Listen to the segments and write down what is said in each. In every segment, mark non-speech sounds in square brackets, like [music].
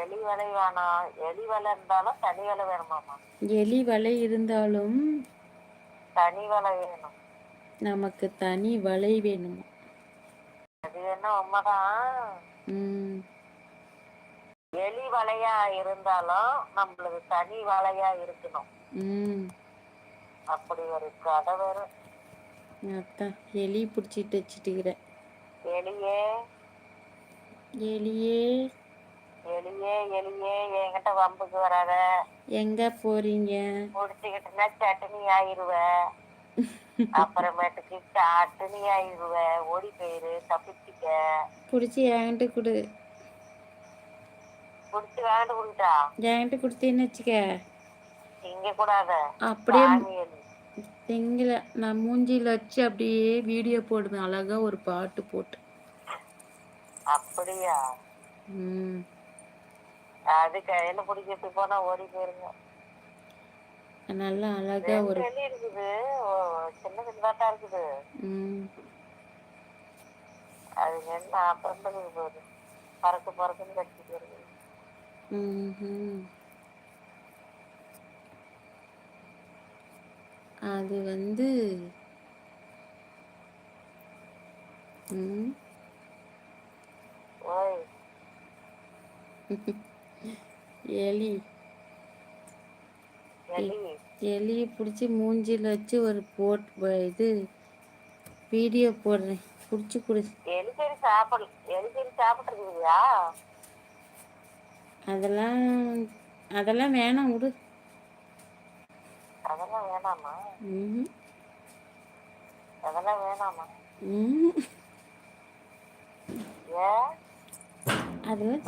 எலி வலை வேணாம் எலி வலை இருந்தாலும் தனி வலை வேணுமாமா எலி வலை இருந்தாலும் தனி வலை வேணும். நமக்கு தனி வலை வேணுமா? அது என்ன உண்மைதான்? எலி வலையா இருந்தாலும் நம்மளுக்கு தனி வலையா இருக்கணும். அப்படி ஒரு கதை வரும் அதான் எலி பிடிச்சிட்டு வச்சுட்டுக்கிறேன். எலியே. எலியே. எலியே எலியே என்கிட்ட வம்புக்கு வராத. எங்க போறீங்க? முடிச்சுக்கிட்டுனா சட்னி ஆயிருவ. [laughs] அப்புறமேட்டுக்கு சட்னி ஆயிருவ. ஓடி போயிரு தப்பிச்சுக்க பிடிச்சி என்கிட்ட கொடு. குடிச்சு வேண்டு குடிச்சா என்கிட்ட கொடுத்தேன்னு வச்சுக்க. இங்க கூடாத. அப்படியே திங்கில நான் மூஞ்சியில் வச்சு அப்படியே வீடியோ போடுவேன். அழகா ஒரு பாட்டு போட்டு. அப்படியா? ம். அது கையில பிடிக்கிறதுக்கு போனா ஓடி போயிருங்க. நல்லா அழகா ஒரு இருக்குது. சின்ன சின்னதாட்டா இருக்குது. அது என்ன அப்புறம் போகுது. பறக்கு பறக்குன்னு கட்டிட்டு வருது. அது வந்து ஓய். [laughs] எலி. எலி. எலியை பிடிச்சி மூஞ்சியில் வச்சு ஒரு போட் இது வீடியோ போடுறேன். பிடிச்சி கொடு. எலிக்கறி சாப்பிடல எலிக்கறி சாப்பிட்டுருக்குறியா? அதெல்லாம் அதெல்லாம் வேணாம் விடு. அதெல்லாம் வேணாமா? ம் அதெல்லாம் வேணாமா? ம் ஏன்? அதெல்லாம்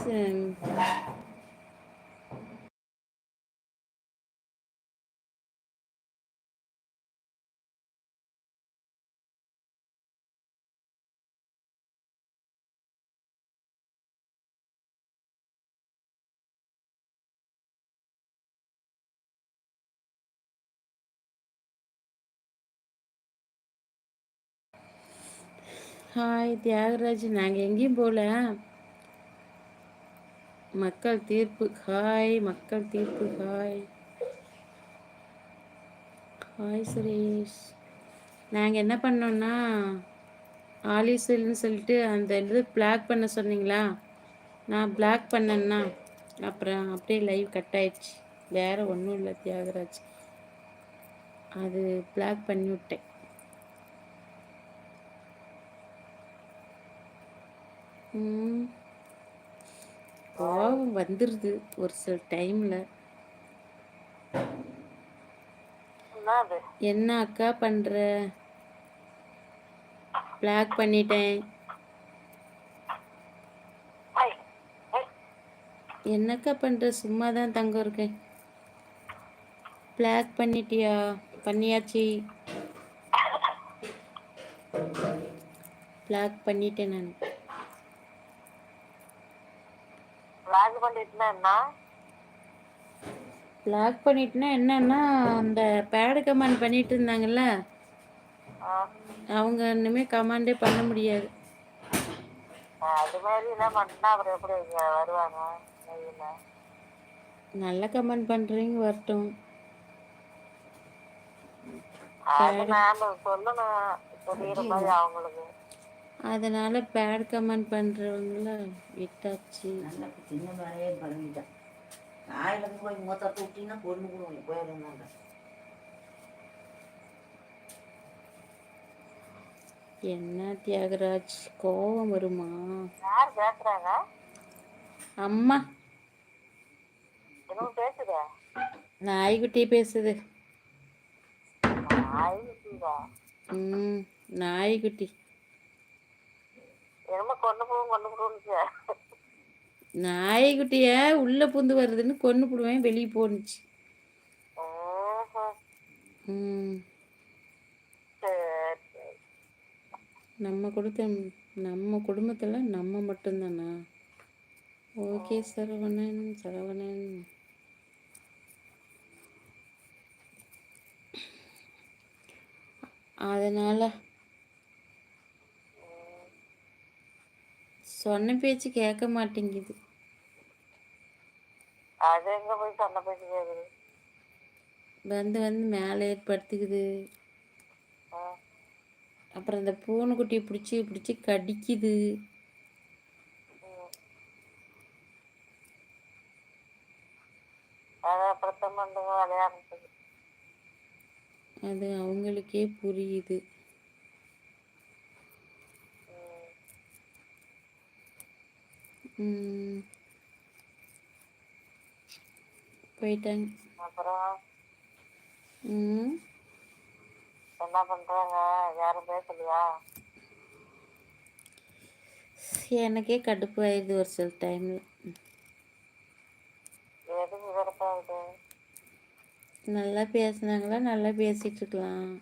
ஹாய் தியாகராஜ். நாங்கள் எங்கேயும் போகல மக்கள் தீர்ப்பு. ஹாய் மக்கள் தீர்ப்பு. ஹாய். ஹாய் சுரேஷ். நாங்கள் என்ன பண்ணோம்னா ஆலிசல்னு சொல்லிட்டு அந்த இது பிளாக் பண்ண சொன்னீங்களா? நான் பிளாக் பண்ணேன்னா அப்புறம் அப்படியே லைவ் கட் ஆயிடுச்சு. வேறு ஒன்றும் இல்லை தியாகராஜ். அது பிளாக் பண்ணி விட்டேன். கோபம் வந்துடுது ஒரு சில டைமில். என்ன அக்கா பண்ணுற பிளாக் பண்ணிட்டேன். என்னக்கா பண்ணுற சும்மா தான் தங்கம் இருக்கேன். பிளாக் பண்ணிட்டியா? பண்ணியாச்சு. பிளாக் பண்ணிட்டேன் நான். பண்ணிட்டுனா என்ன? பிளாக் பண்ணிட்டுனா என்னன்னா அந்த பேடு கமெண்ட் பண்ணிட்டு இருந்தாங்கல்ல? அவங்க இன்னுமே கமெண்டே பண்ண முடியாது. அது மாதிரி எல்லாம் பண்ணா அப்புறம் எப்படி வருவாங்க? நல்ல கமெண்ட் பண்ணுறீங்க வரட்டும். அது சொல்லணும் சொல்லிடுற மாதிரி அவங்களுக்கு. அதனால பேட் கமெண்ட் பண்ணுறவங்கள விட்டாச்சு. நல்லா சின்ன வேலையே பண்ணிட்டேன் காயில போய் மூத்த தூட்டினா பொண்ணு கூட போயிருந்தாங்க என்ன தியாகராஜ்? கோபம் வருமா? யார் பேசுறாங்க? அம்மா. இன்னும் பேசுத? நாய்க்குட்டி பேசுது. ஆயிடுச்சுதா ம் நாய்க்குட்டி. என்னமோ கொண்டு கொண்டு போகுது நாய்க்குட்டிய உள்ள புந்து வருதுன்னு கொண்டு போடுவேன் வெளியே சரி நம்ம கொடுத்த நம்ம குடும்பத்தில் நம்ம மட்டும்தானா? ஓகே சரவணன் சரவணன். அதனால் சொன்ன பேச்சு கேட்க மாட்டேங்குது. அது எங்க போய் சொன்ன பேச்சு கேக்குது வந்து வந்து மேலே ஏற்படுத்திக்குது. அப்புறம் இந்த பூனைக்குட்டியை பிடிச்சி பிடிச்சி கடிக்குது. அது அவங்களுக்கே புரியுது. ம். போயிட்டாங்க அப்புறம்? ம். என்ன பண்றாங்க? யாரும் பேசலையா? எனக்கே கடுப்பு ஆயிடுது ஒரு சில டைமில் எதுக்கு விடப்பாகுது நல்லா பேசுனாங்களா? நல்லா பேசிகிட்டு இருக்கலாம்.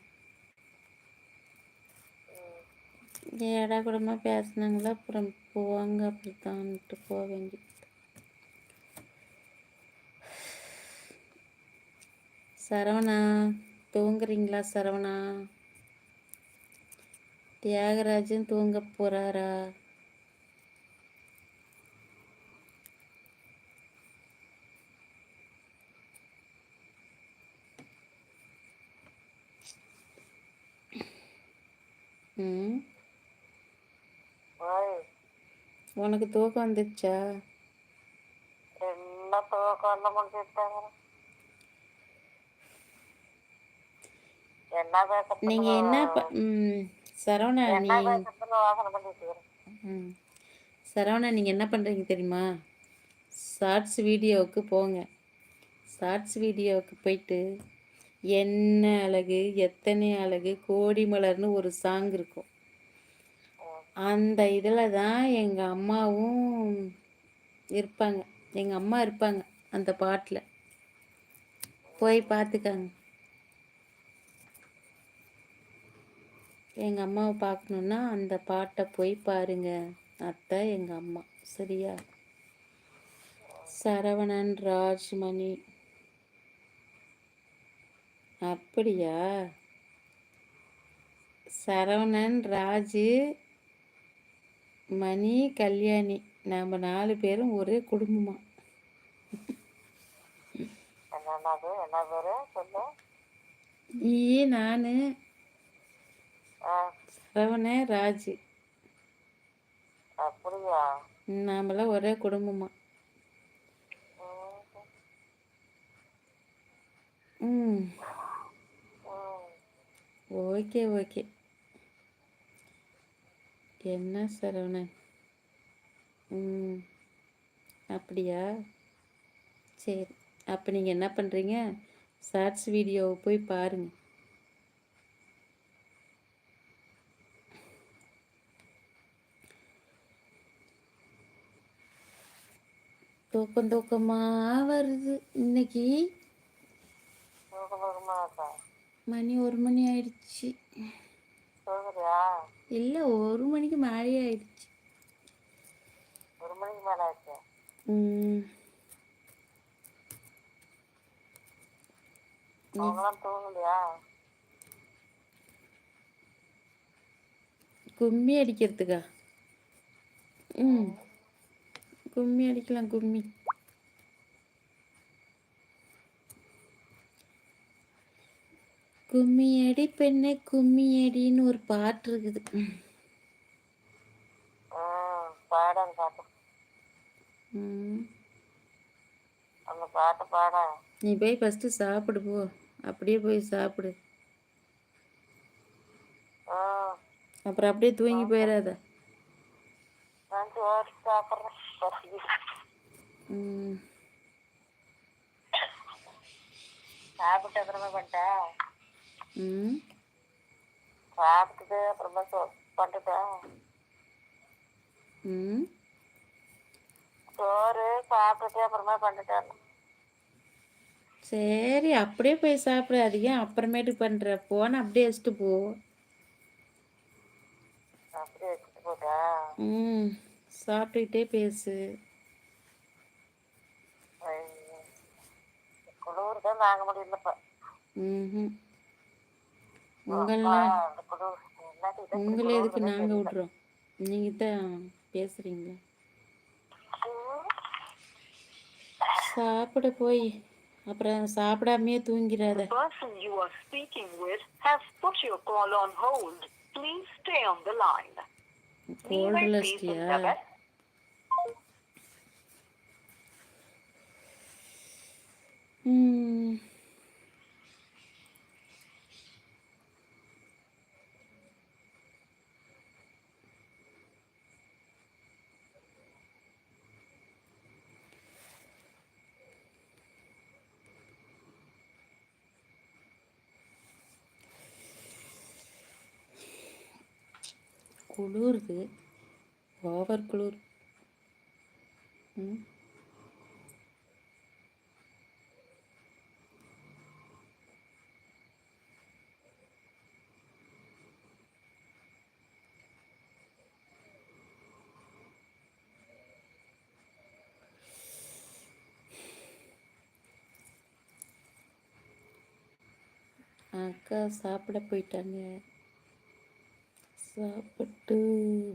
ஏடா கூடமா பேசுனாங்களா? அப்புறம் போவாங்க அப்படித்தான்ட்டு போக வேண்டியது. சரவணா தூங்குறீங்களா சரவணா? தியாகராஜன் தூங்க போறாரா? ம் ஓய் உனக்கு தூக்கம் வந்துடுச்சா எல்லாம் தூக்கம் என்ன நீங்கள் என்ன ம் சரவணா நீ என்ன ம் சரவணா நீங்கள் என்ன பண்ணுறீங்க தெரியுமா? ஷார்ட்ஸ் வீடியோவுக்கு போங்க. ஷார்ட்ஸ் வீடியோவுக்கு போயிட்டு என்ன அழகு எத்தனை அழகு கோடி மலர்னு ஒரு சாங் இருக்கும். அந்த இதில் தான் எங்கள் அம்மாவும் இருப்பாங்க. எங்கள் அம்மா இருப்பாங்க அந்த பாட்டில். போய் பார்த்துக்காங்க எங்கள் அம்மாவை பார்க்கணுன்னா அந்த பாட்டை போய் பாருங்க அத்தை எங்கள் அம்மா. சரியா? சரவணன் ராஜ்மணி. அப்படியா? சரவணன் ராஜு மணி கல்யாணி. நாம் நாலு பேரும் ஒரே குடும்பமா? நீ நான். ஆ, சரவணன் ராஜு. அப்படியா? நாமெல்லாம் ஒரே குடும்பமா? ம். Okay okay. என்ன சரவணன்? ம் அப்படியா? சரி அப்போ நீங்கள் என்ன பண்ணுறீங்க ஷார்ட்ஸ் வீடியோவை போய் பாருங்கள் தூக்கம் தூக்கமாக வருது இன்னைக்கு. மணி ஒரு மணி ஆயிடுச்சு. இல்லை ஒரு மணிக்கு மேலே ஆயிடுச்சு. ஒரு மணிக்கு மேல தூங்கலையா? கும்மி அடிக்கிறதுக்கா? ம். கும்மி அடிக்கலாம் கும்மி. கும்மி அடி பெண்ணே கும்மி அடின்னு ஒரு பாட்டு இருக்குது. பாடம் பாட்டு. ம். அந்த பாட்டு பாட. நீ போய் ஃபஸ்ட்டு சாப்பிடு போ. அப்படியே போய் சாப்பிடு. அப்புறம் அப்படியே தூங்கி போயிடாத. சாப்பிட்டு அப்புறமா பண்ணிட்டேன் சாப்பிட்டுட்டு அப்புறமா பண்ணிட்டேன் ம். சோறு சாப்பிட்டுட்டு அப்புறமா பண்ணிட்டேன் சரி அப்படியே போய் சாப்பிடு அது ஏன் அப்புறமேட்டு பண்ணுற போன அப்படியே வச்சுட்டு போ. அப்படியே வச்சுட்டு போட்டேன் ம். சாப்பிட்டுக்கிட்டே பேசு. குளிர் தான் தாங்க முடியலப்பா. ம் உங்களெலாம்? உங்களை எதுக்கு நாங்கள் விட்றோம் நீங்கள் தான் பேசுகிறீங்களா ம். சாப்பிட போய் அப்புறம் சாப்பிடாமையே தூங்கிறாத person you are speaking with has put your call on hold. Please stay on the line. கோல்டில் நீங்கள் வச்சிட்டியா பேசும் ம் குளிருது ஓவர் குளிர். அக்கா சாப்பிட போயிட்டாங்க. சாப்பிட்டு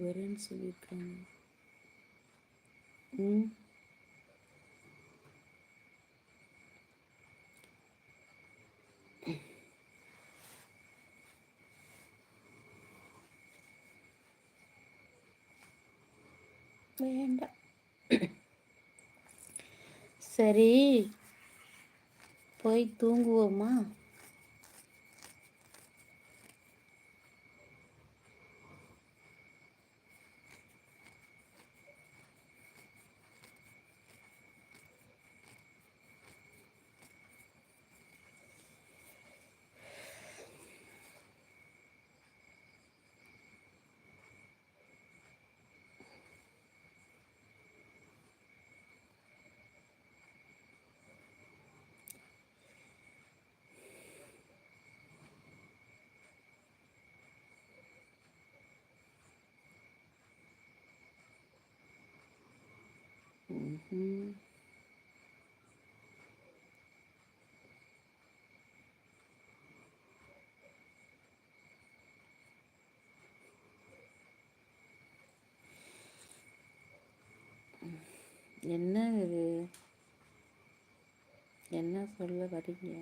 வரேன்னு சொல்லியிருக்காங்க. ம்? வேண்டாம். சரி போய் தூங்குவோமா? Mm-hmm. Mm-hmm. என்ன இது என்ன சொல்ல வரீங்க?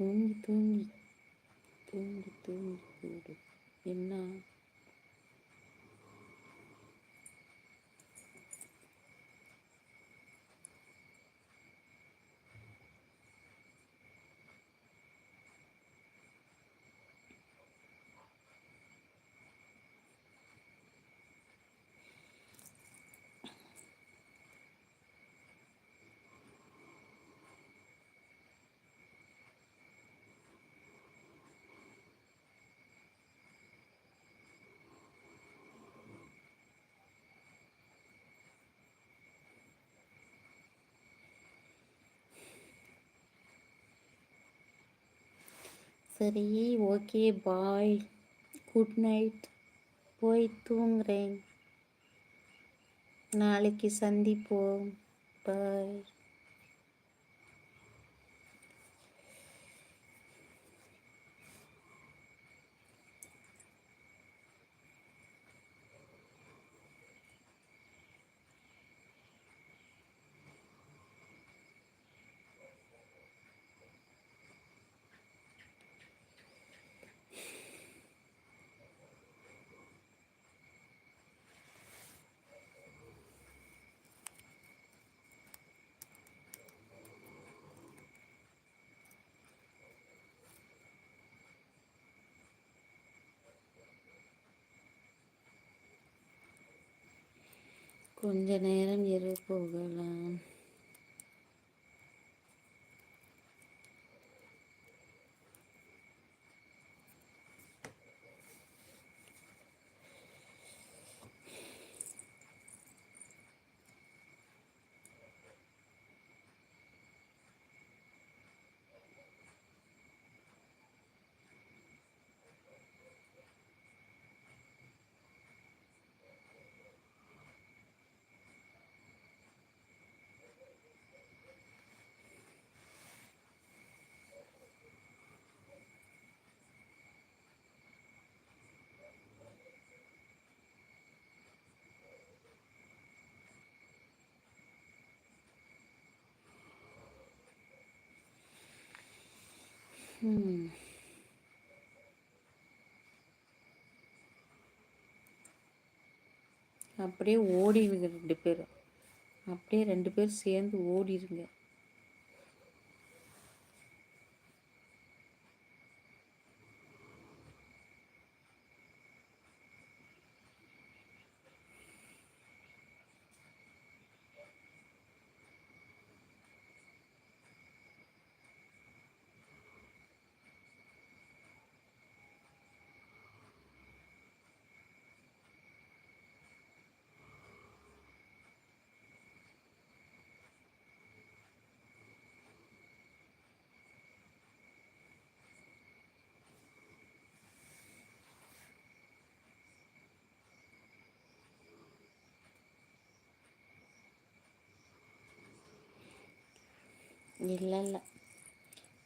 தூங்கி தூங்கி தூங்கி தூங்கி கூடு என்ன? சரி ஓகே பாய். Good night. போய் தூங்குறேன். நாளைக்கு சந்திப்போம். பாய். கொஞ்ச நேரம் இரு போகலாம். அப்படியே ஓடிடுங்க ரெண்டு பேரும். அப்படியே ரெண்டு பேரும் சேர்ந்து ஓடிடுங்க. இல்லை இல்லை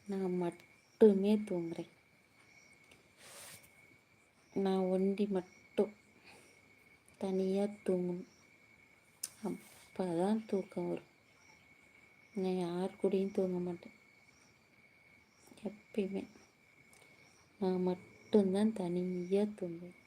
நான் மட்டுமே தூங்குறேன். நான் ஒண்டி மட்டும் தனியாக தூங்கணும். அப்போ தான் தூக்கம் வரும். நான் யார் கூடயும் தூங்க மாட்டேன். எப்பயுமே. நான் மட்டும்தான் தனியாக தூங்குவேன்.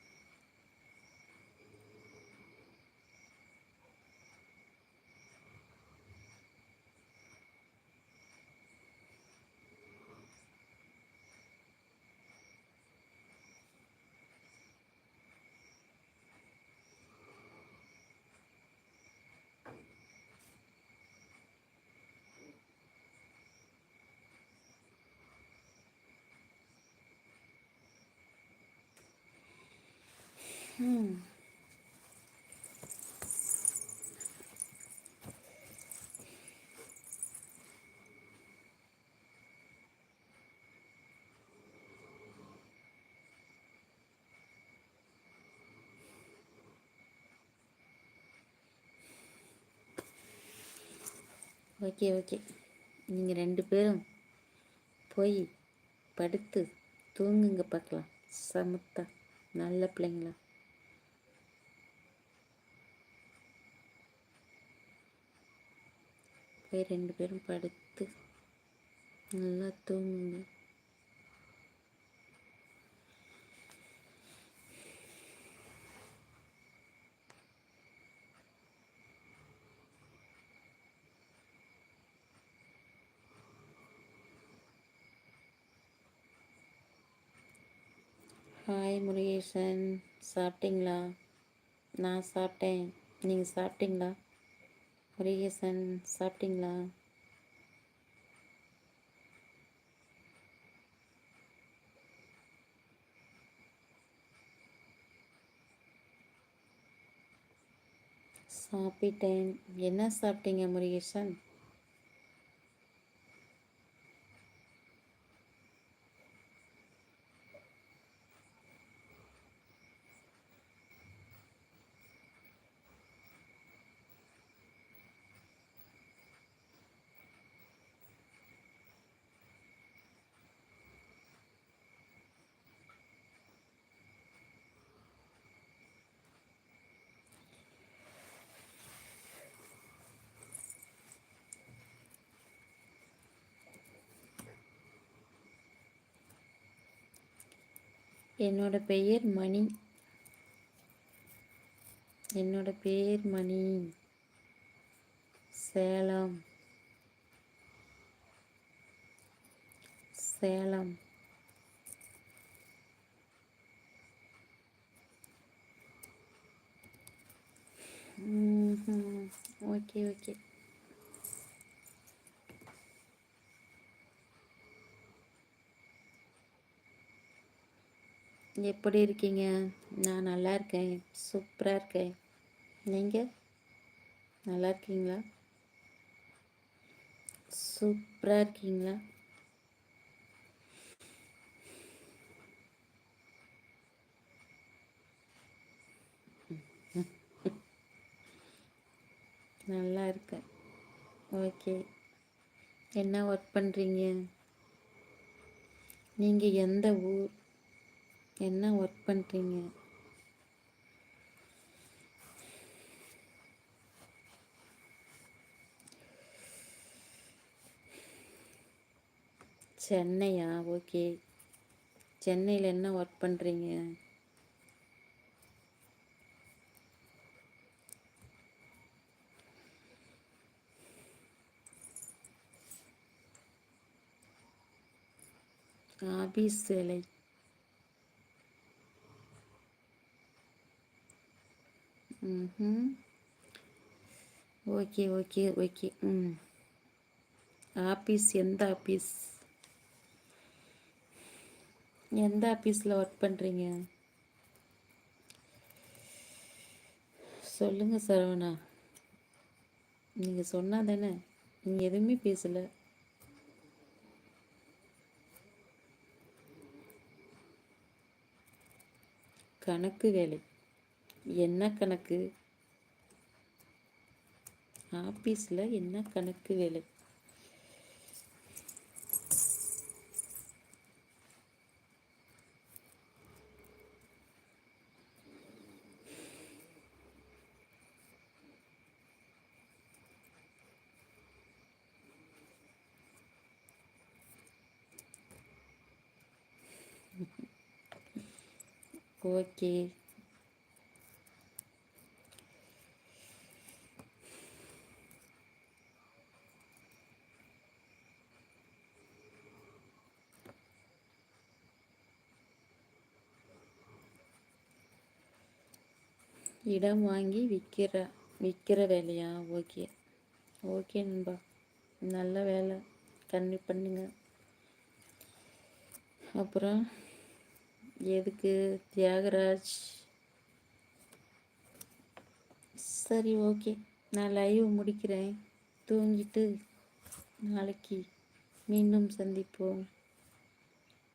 Okay okay. நீங்கள் ரெண்டு பேரும் போய் படுத்து தூங்குங்க பார்க்கலாம். சமத்தா. நல்ல பிள்ளைங்களா. போய் ரெண்டு பேரும் படுத்து நல்லா தூங்குங்க. ஹாய் முருகேசன் சாப்பிட்டீங்களா? நான் சாப்பிட்டேன். நீங்கள் சாப்பிட்டீங்களா? முருகேசன் சாப்பிட்டீங்களா? சாப்பிட்டேன். என்ன சாப்பிட்டீங்க முருகேசன்? என்னோட பெயர் மணி. என்னோட பேர் மணி. சேலம். சேலம். Okay okay. எப்படி இருக்கீங்க? நான் நல்லா இருக்கேன். சூப்பராக இருக்கேன். நீங்கள் நல்லா இருக்கீங்களா? சூப்பராக இருக்கீங்களா? நல்லா இருக்கேன். ஓகே. என்ன ஒர்க் பண்ணுறீங்க நீங்கள் எந்த ஊர்? என்ன ஒர்க் பண்ணுறீங்க சென்னையா? ஓகே சென்னையில் என்ன ஒர்க் பண்ணுறீங்க ஆபீஸ் வேலை ம் ஓகே ஓகே ஓகே ம் ஆஃபீஸ் எந்த ஆபீஸ் எந்த ஆஃபீஸில் ஒர்க் பண்ணுறீங்க சொல்லுங்கள் சரவணா. நீங்கள் சொன்னால் தானே நீங்கள் எதுவுமே பேசலை. கணக்கு வேலை. என்ன கணக்கு? ஆஃபீஸில் என்ன கணக்கு வேலை? ஓகே. இடம் வாங்கி விற்கிற விற்கிற வேலையா? ஓகே. ஓகே நண்பா. நல்ல வேலை. கண்டி பண்ணுங்க. அப்புறம் எதுக்கு? தியாகராஜ். சரி ஓகே. நான் லைவ் முடிக்கிறேன். தூங்கிட்டு நாளைக்கு மீண்டும் சந்திப்போம்.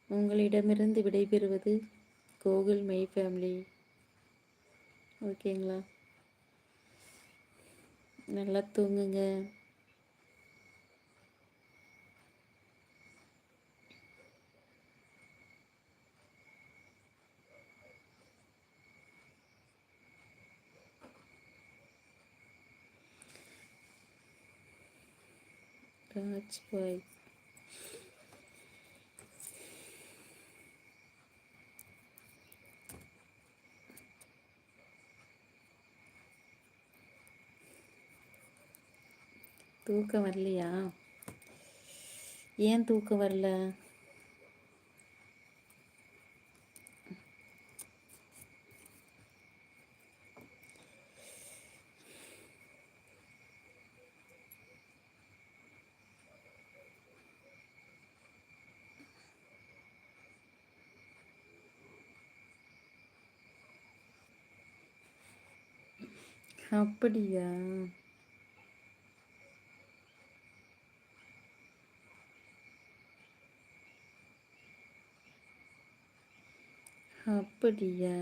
உங்களிடமிருந்து விடைபெறுவது கோகுல் மெய் ஃபேமிலி ஓகேங்களா நல்லா தூங்குங்க ராஜ் தூக்கம் வரலையா? ஏன் தூக்கம் வரல? அப்படியா? அப்படியா?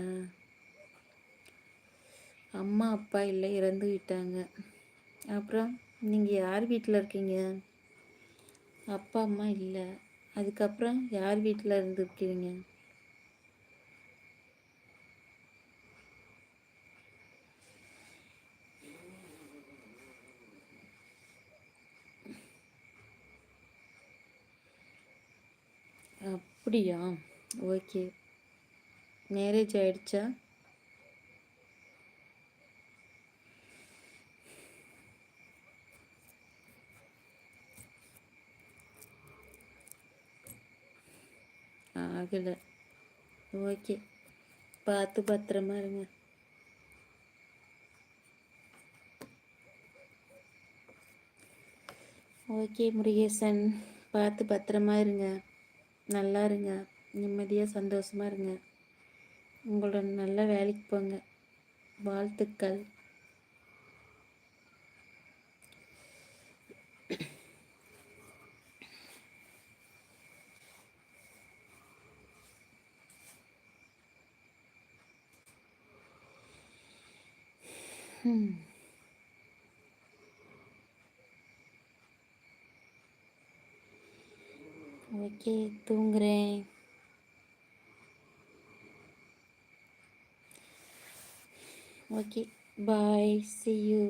அம்மா அப்பா இல்லை இறந்து விட்டாங்க. அப்புறம் நீங்கள் யார் வீட்டில் இருக்கீங்க? அப்பா அம்மா இல்லை. அதுக்கப்புறம் யார் வீட்டில் இருந்துருக்கீங்க அப்படியா? ஓகே. மேரேஜ் ஆயிடுச்சா? ஆகலை. ஓகே. பார்த்து பத்திரமா இருங்க. ஓகே முருகேசன். பார்த்து பத்திரமா இருங்க. நல்லா இருங்க. நிம்மதியாக சந்தோஷமா இருங்க. உங்களோட நல்ல வேலைக்கு போங்க. வாழ்த்துக்கள். Hmm. ஓகே தூங்குறேன். Okay bye see you